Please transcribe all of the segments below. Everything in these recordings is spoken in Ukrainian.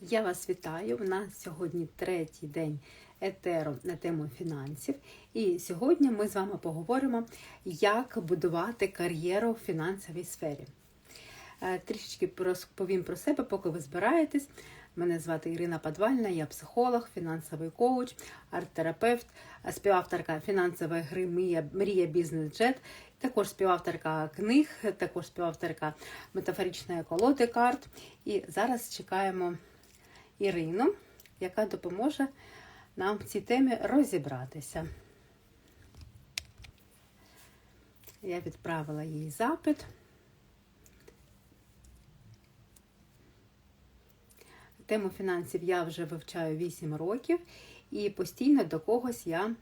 Я вас вітаю. У нас сьогодні третій день етеру на тему фінансів. І сьогодні ми з вами поговоримо, як будувати кар'єру в фінансовій сфері. Е, Трішечки розповім про себе, поки ви збираєтесь. Мене звати Ірина Подвальна, я психолог, фінансовий коуч, арт-терапевт, співавторка фінансової гри Мрія, Мрія Бізнес Джет, також співавторка книг, також співавторка метафоричної колоди карт. І зараз чекаємо Ірину, яка допоможе нам в цій темі розібратися. Я відправила їй запит. Тему фінансів я вже вивчаю 8 років і постійно до когось я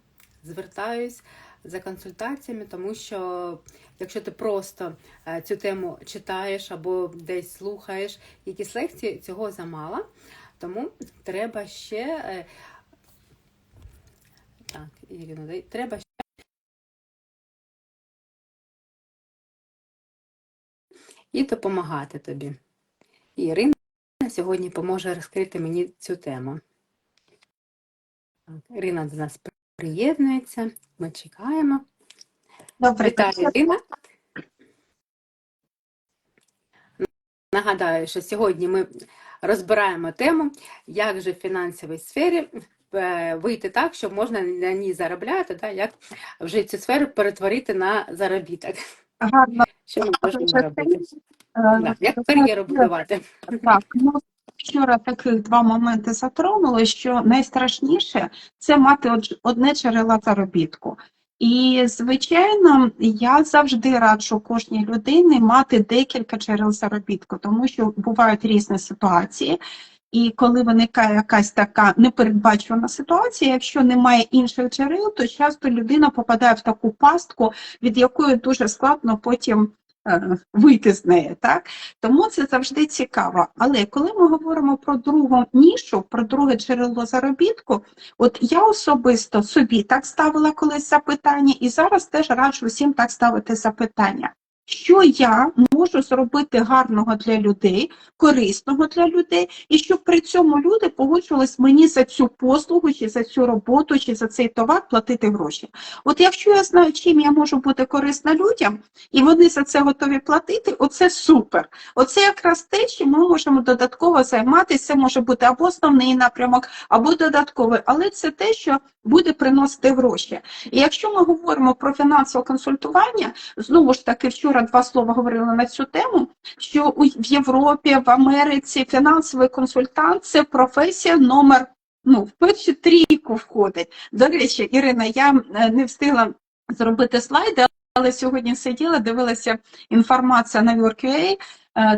звертаюсь за консультаціями, тому що якщо ти просто е, цю тему читаєш або десь слухаєш якісь лекції, цього замало. Тому треба ще е, так, Ірина, дай- треба ще і допомагати тобі. І Ірина сьогодні поможе розкрити мені цю тему. Так, Ірина до нас приєднується. Ми чекаємо. Добре, Вітаю, Ірина. Нагадаю, що сьогодні ми розбираємо тему, як же в фінансовій сфері е, вийти так, щоб можна на ній заробляти, да, як вже цю сферу перетворити на заробіток. гарно. Що ми можемо робити? Е, Як кар'єру будувати? Так, ну вчора таких два моменти затронули, що найстрашніше це мати од- одне джерело заробітку. І, звичайно, я завжди раджу кожній людині мати декілька джерел заробітку, тому що бувають різні ситуації. І коли виникає якась така непередбачувана ситуація, якщо немає інших джерел, то часто людина попадає в таку пастку, від якої дуже складно потім вийти з неї. Так? Тому це завжди цікаво. Але коли ми говоримо про другу нішу, про друге джерело заробітку, от я особисто собі так ставила колись запитання, і зараз теж раджу всім так ставити запитання. Що я можу зробити гарного для людей, корисного для людей, і щоб при цьому люди погоджувались мені за цю послугу, чи за цю роботу, чи за цей товар платити гроші. От якщо я знаю, чим я можу бути корисна людям, і вони за це готові платити, оце супер. Оце якраз те, чим ми можемо додатково займатися. Це може бути або основний напрямок, або додатковий, але це те, що буде приносити гроші. І якщо ми говоримо про фінансове консультування, знову ж таки, вчора два слова говорили на цю тему, що у- Європі, в Америці фінансовий консультант це професія номер. Ну, в першу трійку входить. До речі, Ірина, я не встигла зробити слайди, але сьогодні сиділа, дивилася інформація на Work.ua,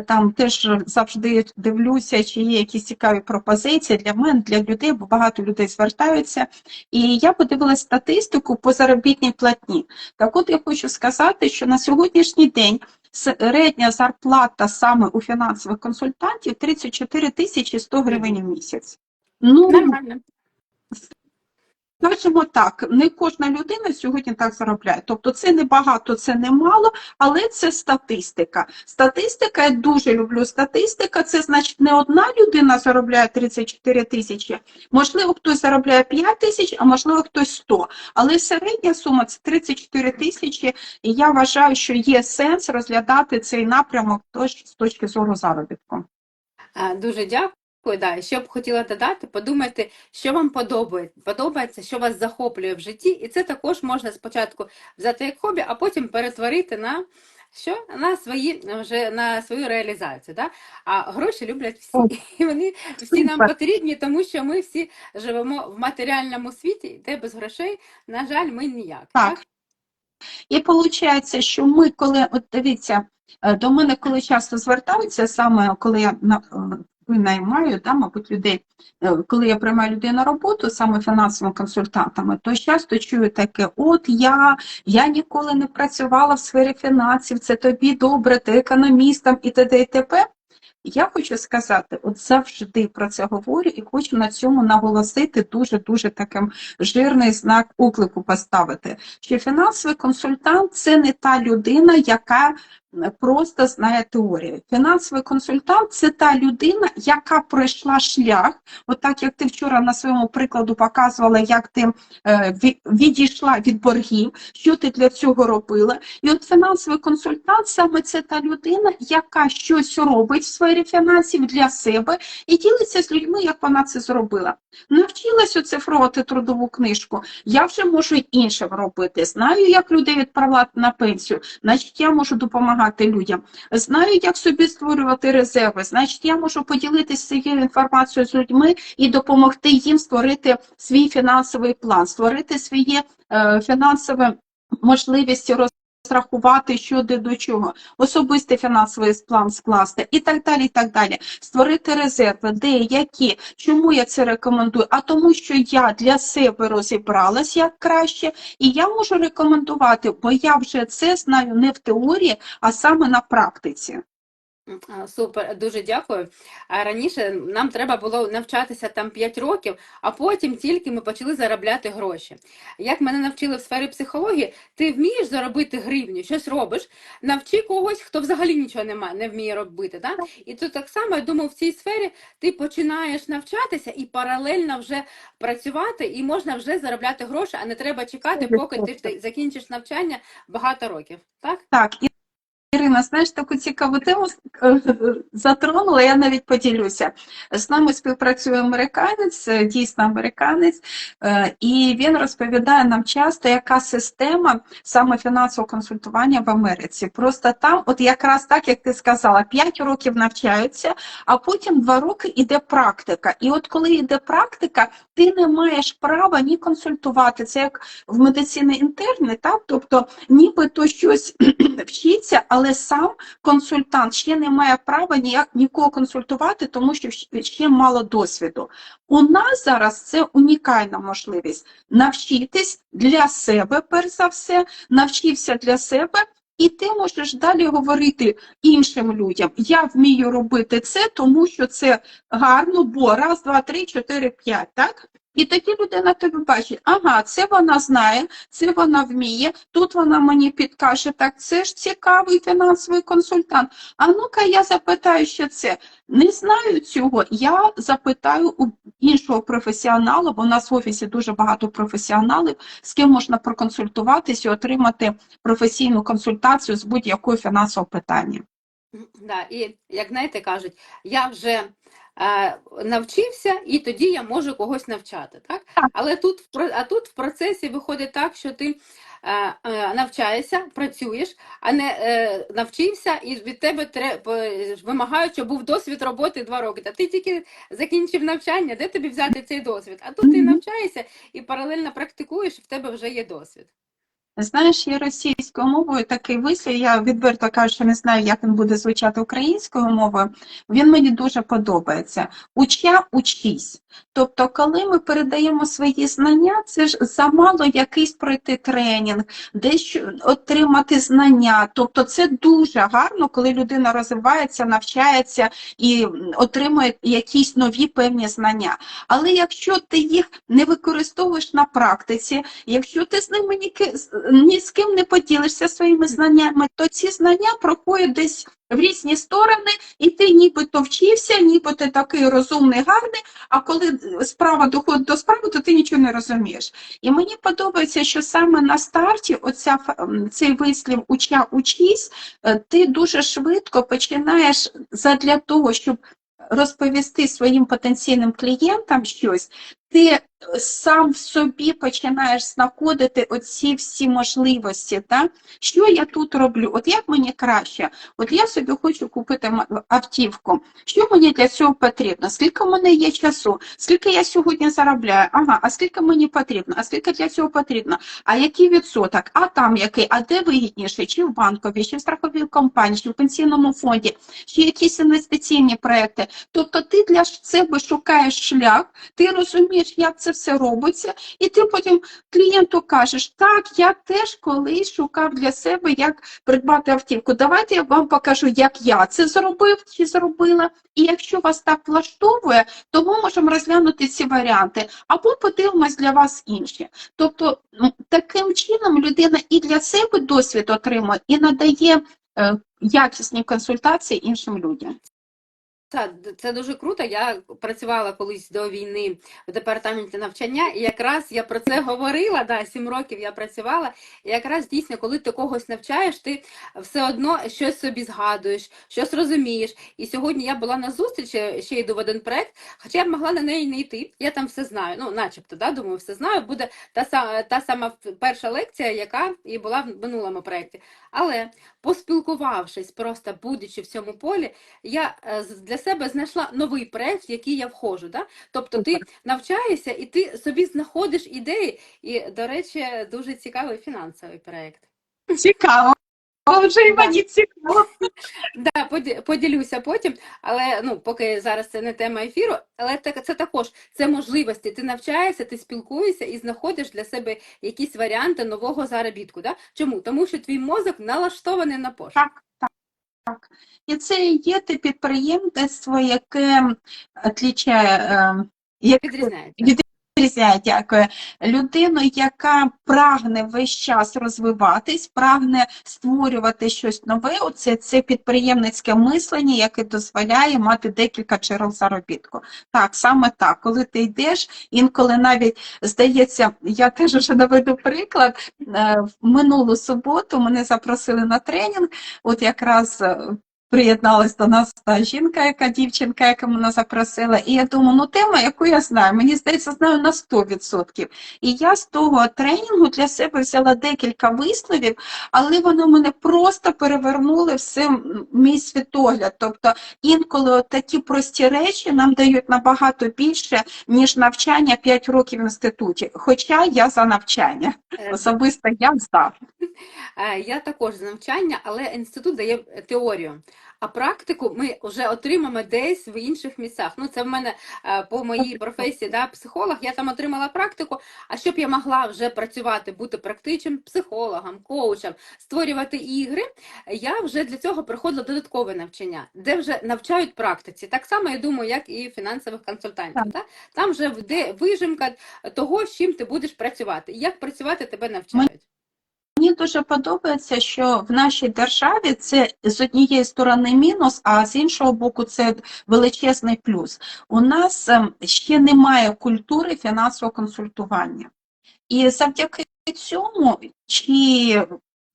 там теж завжди дивлюся, чи є якісь цікаві пропозиції для мене, для людей, бо багато людей звертаються. І я подивилася статистику по заробітній платні. Так от я хочу сказати, що на сьогоднішній день середня зарплата саме у фінансових консультантів 34 тисячі 100 гривень в місяць. Ну, Нормально. Скажімо так, не кожна людина сьогодні так заробляє. Тобто це не багато, це не мало, але це статистика. Статистика, я дуже люблю статистика. Це значить не одна людина заробляє 34 тисячі. Можливо, хтось заробляє 5 тисяч, а можливо, хтось 100. Але середня сума це 34 тисячі. І я вважаю, що є сенс розглядати цей напрямок з точки зору заробітку. Дуже дякую. Да. Що б хотіла додати, подумайте, що вам подобається, подобається, що вас захоплює в житті, і це також можна спочатку взяти як хобі, а потім перетворити на що? На свої вже на свою реалізацію. Да? А гроші люблять всі. І вони всі нам потрібні, тому що ми всі живемо в матеріальному світі, де без грошей, на жаль, ми ніяк. Так. І виходить, що ми, коли, от дивіться, е, до мене коли часто звертаються, саме коли я на- е, винаймаю, да, мабуть, людей, е, коли я приймаю людей на роботу, саме фінансовими консультантами, то часто чую таке: от я, я ніколи не працювала в сфері фінансів, це тобі добре, ти економістом і т.д. і т.п. Я хочу сказати, от завжди про це говорю і хочу на цьому наголосити дуже-дуже таким жирний знак оклику поставити, що фінансовий консультант це не та людина, яка просто знає теорію. Фінансовий консультант це та людина, яка пройшла шлях, от так як ти вчора на своєму прикладу показувала, як ти е, відійшла від боргів, що ти для цього робила. І от фінансовий консультант саме це та людина, яка щось робить в сфері фінансів для себе і ділиться з людьми, як вона це зробила. Навчилась оцифровувати трудову книжку, я вже можу іншим робити. Знаю, як людей відправляти на пенсію, значить я можу допомагати людям. Знаю, як собі створювати резерви, значить я можу поділитися цією інформацією з людьми і допомогти їм створити свій фінансовий план, створити своє е, фінансове можливості розрахувати, що де до чого, особистий фінансовий план скласти і так далі. і так далі. Створити резерви, де, які, чому я це рекомендую? А тому, що я для себе розібралась як краще, і я можу рекомендувати, бо я вже це знаю не в теорії, а саме на практиці. Супер, дуже дякую. Раніше нам треба було навчатися там 5 років, а потім тільки ми почали заробляти гроші. Як мене навчили в сфері психології, ти вмієш заробити гривню, щось робиш, навчи когось, хто взагалі нічого не, має, не вміє робити. Так? І тут так само, я думаю, в цій сфері ти починаєш навчатися і паралельно вже працювати, і можна вже заробляти гроші, а не треба чекати, поки ти закінчиш навчання багато років. Так? Так, Ірина, знаєш, таку цікаву тему е, затронула, я навіть поділюся. З нами співпрацює американець, е, дійсно американець, е, і він розповідає нам часто, яка система саме фінансового консультування в Америці. Просто там, от якраз так, як ти сказала, 5 років навчаються, а потім 2 роки йде практика. І от коли йде практика, ти не маєш права ні консультувати. Це як в медицині інтерни, так? Тобто нібито щось вчиться, але сам консультант ще не має права ніяк нікого консультувати, тому що ще мало досвіду. У нас зараз це унікальна можливість навчитись для себе, перш за все, навчився для себе. І ти можеш далі говорити іншим людям, я вмію робити це, тому що це гарно, бо раз, два, три, чотири, п'ять, так? І тоді людина тебе бачить, ага, це вона знає, це вона вміє, тут вона мені підкаже, так це ж цікавий фінансовий консультант. А ну-ка я запитаю ще це. Не знаю цього, я запитаю у іншого професіонала, бо у нас в офісі дуже багато професіоналів, з ким можна проконсультуватись і отримати професійну консультацію з будь-якого фінансового питання. Да, і як знаєте, кажуть, я вже навчився, і тоді я можу когось навчати, так? Але тут, а тут в процесі виходить так, що ти навчаєшся, працюєш, а не е, навчився, і від тебе тре- по- вимагають, щоб був досвід роботи два роки. Та ти тільки закінчив навчання, де тобі взяти цей досвід? А тут ти навчаєшся і паралельно практикуєш, і в тебе вже є досвід. Знаєш, є російською мовою такий вислів, я відверто кажу, що не знаю, як він буде звучати українською мовою. Він мені дуже подобається. Уча, учись. Тобто, коли ми передаємо свої знання, це ж замало якийсь пройти тренінг, десь отримати знання. Тобто, це дуже гарно, коли людина розвивається, навчається і отримує якісь нові певні знання. Але якщо ти їх не використовуєш на практиці, якщо ти з ними ні, ки- з- ні з ким не поділишся своїми знаннями, то ці знання проходять десь в різні сторони, і ти нібито вчився, ніби ти такий розумний, гарний, а коли справа доходить до справи, то ти нічого не розумієш. І мені подобається, що саме на старті оця, цей вислів «уча, учись», е, ти дуже швидко починаєш задля того, щоб розповісти своїм потенційним клієнтам щось, ти е, сам в собі починаєш знаходити оці всі можливості. Так? Що я тут роблю? От як мені краще? От я собі хочу купити автівку. Що мені для цього потрібно? Скільки в мене є часу? Скільки я сьогодні заробляю? Ага, а скільки мені потрібно? А скільки для цього потрібно? А який відсоток? А там який? А де вигідніше? Чи в банковій, чи в страховій компанії, чи в пенсійному фонді, чи якісь інвестиційні проекти? Тобто ти для себе шукаєш шлях, ти розумієш, як це все робиться, і ти потім клієнту кажеш, так, я теж колись шукав для себе, як придбати автівку. Давайте я вам покажу, як я це зробив чи зробила. І якщо вас так влаштовує, то ми можемо розглянути ці варіанти, або подивимось для вас інші. Тобто таким чином людина і для себе досвід отримує, і надає е, якісні консультації іншим людям. Д- це дуже круто. Я працювала колись до війни в департаменті навчання, і якраз я про це говорила. Да, сім років я працювала. І якраз дійсно, коли ти когось навчаєш, ти все одно щось собі згадуєш, щось розумієш. І сьогодні я була на зустрічі, ще йду в один проект, хоча я б могла на неї не йти. Я там все знаю. Ну, начебто, да, думаю, все знаю. Буде та сама та сама перша лекція, яка і була в минулому проєкті. Але поспілкувавшись, просто будучи в цьому полі, я е, для себе знайшла новий проект, в який я входжу. Да? Тобто ти навчаєшся і ти собі знаходиш ідеї. І, до речі, дуже цікавий фінансовий проект. Цікаво. Вже і мені цікаво. Да, поді- поділюся потім, але ну поки зараз це не тема ефіру, але так це також це можливості. Ти навчаєшся, ти спілкуєшся і знаходиш для себе якісь варіанти нового заробітку. Да? Чому? Тому що твій мозок налаштований на пошук. Так, так, так. І це і є те підприємництво, яке отлічає, е, як Відрізняється. Дякую, людину, яка прагне весь час розвиватись, прагне створювати щось нове. Оце це підприємницьке мислення, яке дозволяє мати декілька джерел заробітку. Так, саме так. Коли ти йдеш, інколи навіть здається, я теж вже наведу приклад. Е, В минулу суботу мене запросили на тренінг, от якраз. Приєдналась до нас та жінка, яка дівчинка, яка мене запросила. І я думаю, ну тема, яку я знаю, мені здається, знаю на 100%. І я з того тренінгу для себе взяла декілька висловів, але вони мене просто перевернули все мій світогляд. Тобто інколи такі прості речі нам дають набагато більше, ніж навчання 5 років в інституті. Хоча я за навчання. Е, Особисто я за. Е, Я також з навчання, але інститут дає теорію. А практику ми вже отримаємо десь в інших місцях. Ну, це в мене е, по моїй професії, да, психолог. Я там отримала практику. А щоб я могла вже працювати, бути практичним психологом, коучем, створювати ігри, я вже для цього проходила додаткове навчання, де вже навчають практиці. Так само я думаю, як і фінансових консультантів. Да? Там вже де вижимка того, з чим ти будеш працювати. І Як працювати тебе навчають. Мені дуже подобається, що в нашій державі це з однієї сторони мінус, а з іншого боку, це величезний плюс. У нас ем, ще немає культури фінансового консультування. І завдяки цьому, чи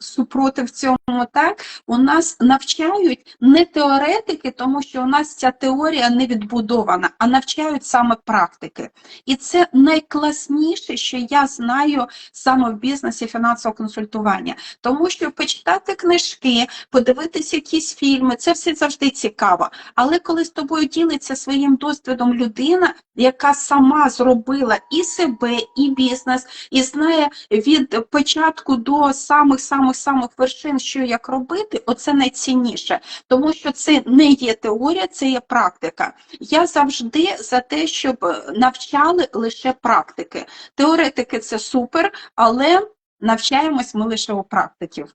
супротив цьому, так, у нас навчають не теоретики, тому що у нас ця теорія не відбудована, а навчають саме практики. І це найкласніше, що я знаю саме в бізнесі фінансового консультування. Тому що почитати книжки, подивитися якісь фільми, це все завжди цікаво. Але коли з тобою ділиться своїм досвідом людина, яка сама зробила і себе, і бізнес, і знає від початку до самих самих самих вершин, що як робити, оце найцінніше, тому що це не є теорія, це є практика. Я завжди за те, щоб навчали лише практики. Теоретики це супер, але навчаємось ми лише у практиків.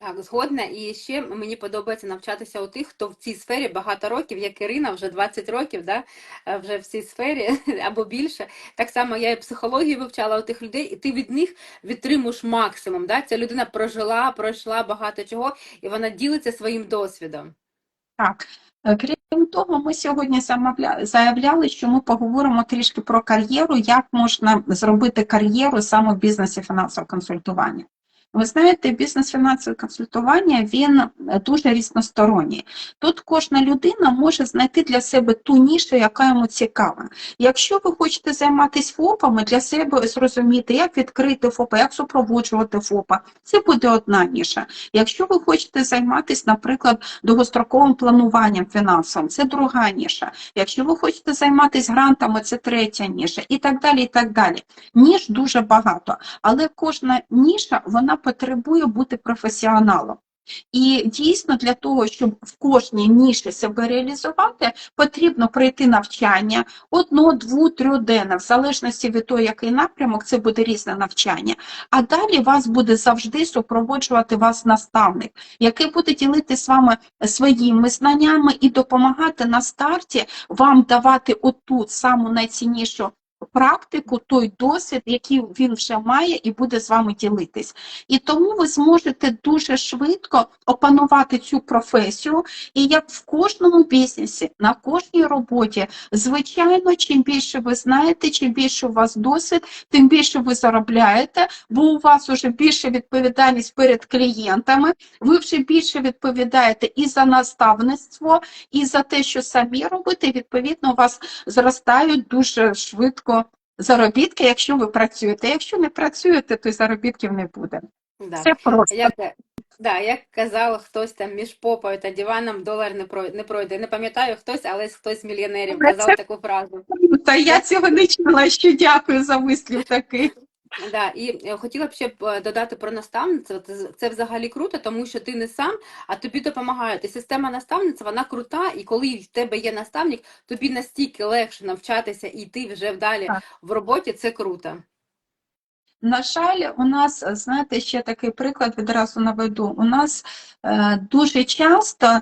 Так, згодна. І ще мені подобається навчатися у тих, хто в цій сфері багато років, як Ірина, вже 20 років, да, е, вже в цій сфері або більше. Так само я і психологію вивчала у тих людей, і ти від них відтримуєш максимум. Да? Ця людина прожила, пройшла багато чого, і вона ділиться своїм досвідом. Так. Е, Крім того, ми сьогодні заявляли, що ми поговоримо трішки про кар'єру, як можна зробити кар'єру саме в бізнесі фінансового консультування. Ви знаєте, бізнес фінансове консультування він е, дуже різносторонній. Тут кожна людина може знайти для себе ту нішу, яка йому цікава. Якщо ви хочете займатися ФОПами, для себе зрозуміти, як відкрити ФОПа, як супроводжувати ФОПа, це буде одна ніша. Якщо ви хочете займатися, наприклад, довгостроковим плануванням фінансовим, це друга ніша. Якщо ви хочете займатися грантами, це третя ніша, і так далі. і так далі. Ніж дуже багато, але кожна ніша вона потребує бути професіоналом. І дійсно для того, щоб в кожній ніші себе реалізувати, потрібно пройти навчання одно, дву, трьоденне, в залежності від того, який напрямок, це буде різне навчання. А далі вас буде завжди супроводжувати вас наставник, який буде ділити з вами своїми знаннями і допомагати на старті вам давати отут саму найціннішу практику, той досвід, який він вже має, і буде з вами ділитись. І тому ви зможете дуже швидко опанувати цю професію. І як в кожному бізнесі, на кожній роботі, звичайно, чим більше ви знаєте, чим більше у вас досвід, тим більше ви заробляєте, бо у вас вже більше відповідальність перед клієнтами. Ви вже більше відповідаєте і за наставництво, і за те, що самі робите. Відповідно, у вас зростають дуже швидко заробітки, якщо ви працюєте. Якщо не працюєте, то й заробітків не буде. Да. Це просто. Як, да, як казав хтось там між попою та диваном долар не пройде. Не пройде. Не пам'ятаю хтось, але хтось з мільйонерів казав це- таку фразу. Та я цього не чула, що дякую за вислів такий. Да, і е, хотіла б ще е, додати про наставництво. Це, це взагалі круто, тому що ти не сам, а тобі допомагають. І система наставництва, вона крута, і коли в тебе є наставник, тобі настільки легше навчатися і йти вже вдалі Так. в роботі. Це круто. На жаль, у нас, знаєте, ще такий приклад відразу наведу. У нас е, дуже часто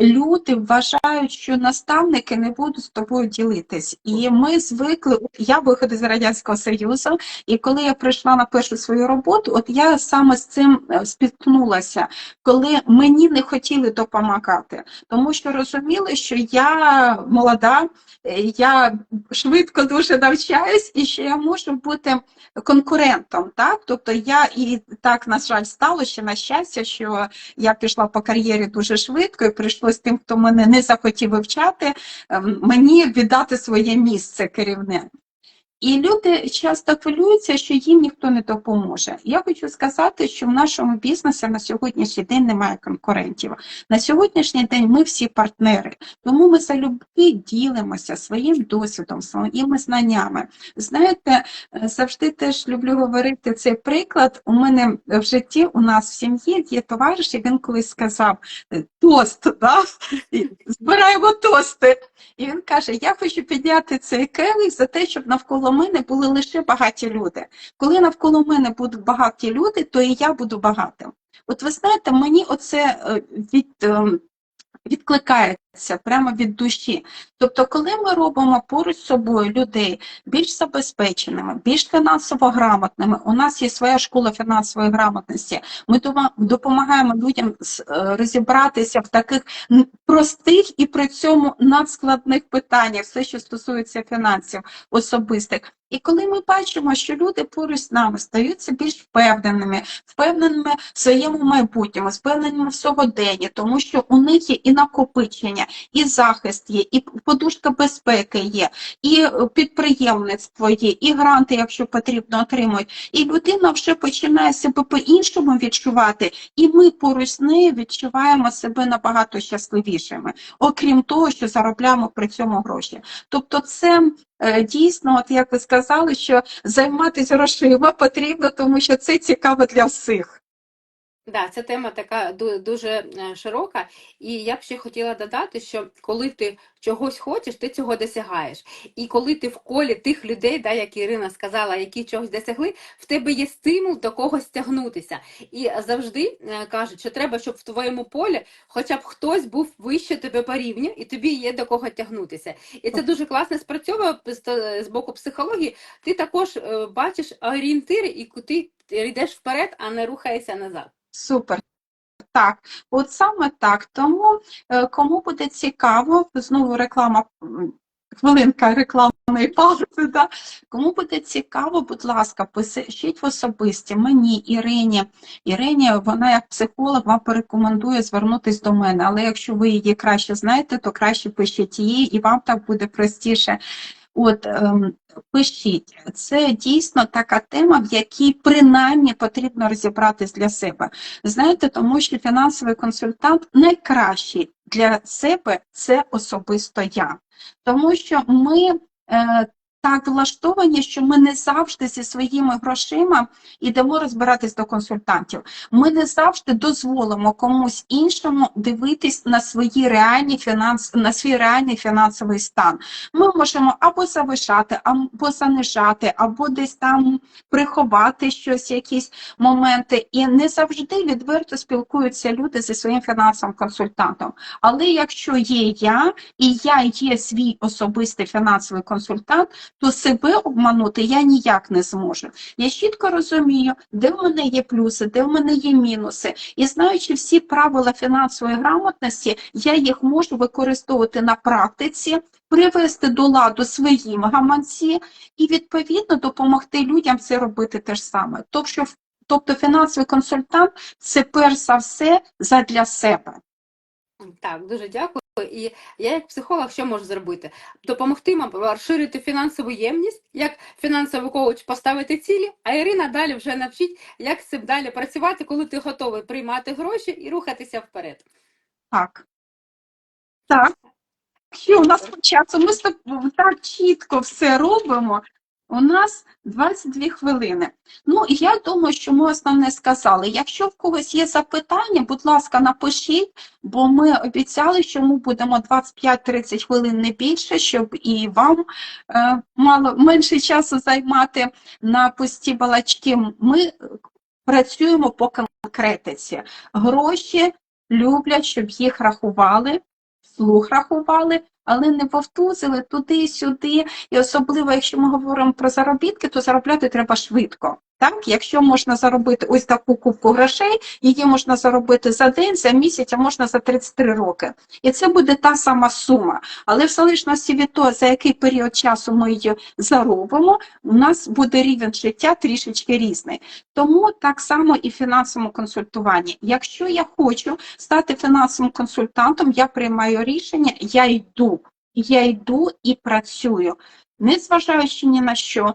люди вважають, що наставники не будуть з тобою ділитись. І ми звикли, я виходила з Радянського Союзу, і коли я прийшла на першу свою роботу, от я саме з цим е, спіткнулася, коли мені не хотіли допомагати, тому що розуміли, що я молода, е, я швидко дуже навчаюсь, і що я можу бути конкурентом. Так? Тобто я і так, на жаль, стало ще на щастя, що я пішла по кар'єрі дуже швидко, і прийшлось тим, хто мене не захотів вивчати, ем, мені віддати своє місце керівне. І люди часто хвилюються, що їм ніхто не допоможе. Я хочу сказати, що в нашому бізнесі на сьогоднішній день немає конкурентів. На сьогоднішній день ми всі партнери, тому ми залюбки ділимося своїм досвідом, своїми знаннями. Знаєте, е, завжди теж люблю говорити цей приклад. У мене в житті, у нас в сім'ї є товариш, і він колись сказав е, тост, да? Збираємо тости. І він каже: Я хочу підняти цей келих за те, щоб навколо мене були лише багаті люди. Коли навколо мене будуть багаті люди, то і я буду багатим. От ви знаєте, мені оце е, від, ем, відкликається прямо від душі. Тобто, коли ми робимо поруч з собою людей більш забезпеченими, більш фінансово грамотними, у нас є своя школа фінансової грамотності, ми допомагаємо людям е, розібратися в таких простих і при цьому надскладних питаннях, все, що стосується фінансів особистих. І коли ми бачимо, що люди поруч з нами стаються більш впевненими, впевненими в своєму майбутньому, впевненими в сьогоденні, тому що у них є і накопичення, і захист є, і подушка безпеки є, і е, підприємництво є, і гранти, якщо потрібно, отримують. І людина вже починає себе по-іншому відчувати, і ми поруч з нею відчуваємо себе набагато щасливішими, окрім того, що заробляємо при цьому гроші. Тобто, це е, дійсно, от як ви сказали, що займатися грошима потрібно, тому що це цікаво для всіх. Да, ця тема така дуже е, широка, і я б ще хотіла додати, що коли ти чогось хочеш, ти цього досягаєш. І коли ти в колі тих людей, да, як Ірина сказала, які чогось досягли, в тебе є стимул до когось тягнутися. І завжди е, кажуть, що треба, щоб в твоєму полі хоча б хтось був вище тебе по рівню, і тобі є до кого тягнутися. І це дуже класно спрацьовує з- з боку психології. Ти також е, бачиш орієнтири, і ти йдеш вперед, а не рухаєшся назад. Супер. Так, от саме так. Тому е, кому буде цікаво, знову реклама, хвилинка рекламної паузи, да? Кому буде цікаво, будь ласка, пишіть в особисті мені, Ірині. Ірині, вона як психолог вам порекомендує звернутися до мене, але якщо ви її краще знаєте, то краще пишіть її, і вам так буде простіше. От ем, пишіть, це дійсно така тема, в якій принаймні потрібно розібратись для себе. Знаєте, тому що фінансовий консультант найкращий для себе це особисто я. Тому що ми е, так влаштовані, що ми не завжди зі своїми грошима йдемо розбиратись до консультантів. Ми не завжди дозволимо комусь іншому дивитись на свої реальні фінанс, на свій реальний фінансовий стан. Ми можемо або завишати, або занижати, або десь там приховати щось, якісь моменти. І не завжди відверто спілкуються люди зі своїм фінансовим консультантом. Але якщо є я і я є свій особистий фінансовий консультант, то себе обманути я ніяк не зможу. Я чітко розумію, де в мене є плюси, де в мене є мінуси. І знаючи всі правила фінансової грамотності, я їх можу використовувати на практиці, привести до ладу свої гаманці і відповідно допомогти людям це робити те ж саме. Тобто, тобто фінансовий консультант це перш за все задля себе. Так, дуже дякую. І я, як психолог, що можу зробити? Допомогти вам розширити фінансову ємність, як фінансовий коуч поставити цілі, а Ірина далі вже навчить, як з цим далі працювати, коли ти готовий приймати гроші і рухатися вперед. Так. Так. Що у нас по часу? Ми так чітко все робимо. У нас 22 хвилини. Ну, я думаю, що ми основне сказали. Якщо в когось є запитання, будь ласка, напишіть, бо ми обіцяли, що ми будемо 25-30 хвилин не більше, щоб і вам е, мало менше часу займати на пусті балачки. Ми працюємо по конкретиці. Гроші люблять, щоб їх рахували, вслух рахували, але не повтузили туди-сюди. І особливо, якщо ми говоримо про заробітки, то заробляти треба швидко. Так, якщо можна заробити ось таку кубку грошей, її можна заробити за день, за місяць, а можна за 33 роки. І це буде та сама сума. Але в залежності від того, за який період часу ми її заробимо, у нас буде рівень життя трішечки різний. Тому так само і в фінансовому консультуванні. Якщо я хочу стати фінансовим консультантом, я приймаю рішення, я йду. Я йду і працюю, незважаючи ні на що.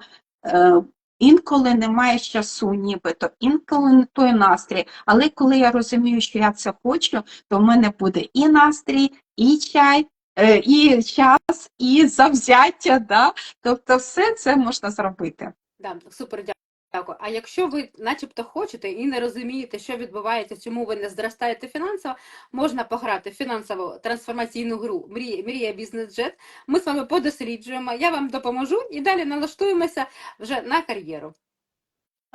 Інколи немає часу, нібито, інколи не той настрій. Але коли я розумію, що я це хочу, то в мене буде і настрій, і чай, е, і час, і завзяття. Да? Тобто, все це можна зробити. Да, супер дякую. А якщо ви начебто хочете і не розумієте, що відбувається, чому ви не зростаєте фінансово, можна пограти в фінансову трансформаційну гру Мрія, Мрія Бізнес Джет. Ми з вами подосліджуємо, я вам допоможу і далі налаштуємося вже на кар'єру.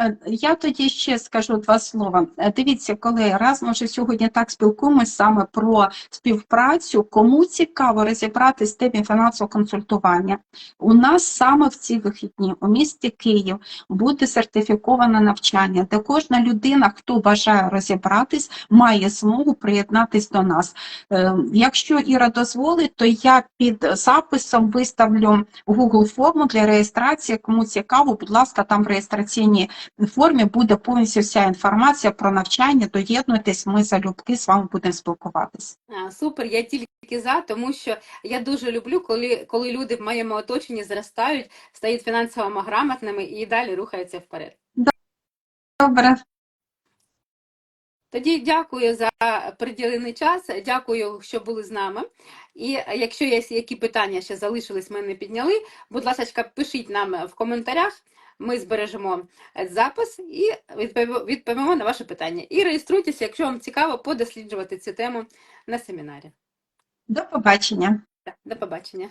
Е, Я тоді ще скажу два слова. Е, Дивіться, коли раз ми вже сьогодні так спілкуємося саме про співпрацю, кому цікаво розібратися з темі фінансового консультування, у нас саме в ці вихідні у місті Київ буде сертифіковане навчання, де кожна людина, хто бажає розібратись, має змогу приєднатись до нас. Е, Якщо Іра дозволить, то я під записом виставлю Google форму для реєстрації. Кому цікаво, будь ласка, там в реєстраційній формі буде повністю вся інформація про навчання. Доєднуйтесь, ми залюбки з вами будемо спілкуватись. Супер, я тільки за, тому що я дуже люблю, коли, коли люди в моєму оточенні зростають, стають фінансово грамотними і далі рухаються вперед. Добре, Тоді дякую за приділений час, дякую, що були з нами. І якщо є які питання ще залишились, ми не підняли, будь ласка, пишіть нам в коментарях. Ми збережемо запис і відповімо на ваше питання. І реєструйтеся, якщо вам цікаво подосліджувати цю тему на семінарі. до побачення. Так, До побачення.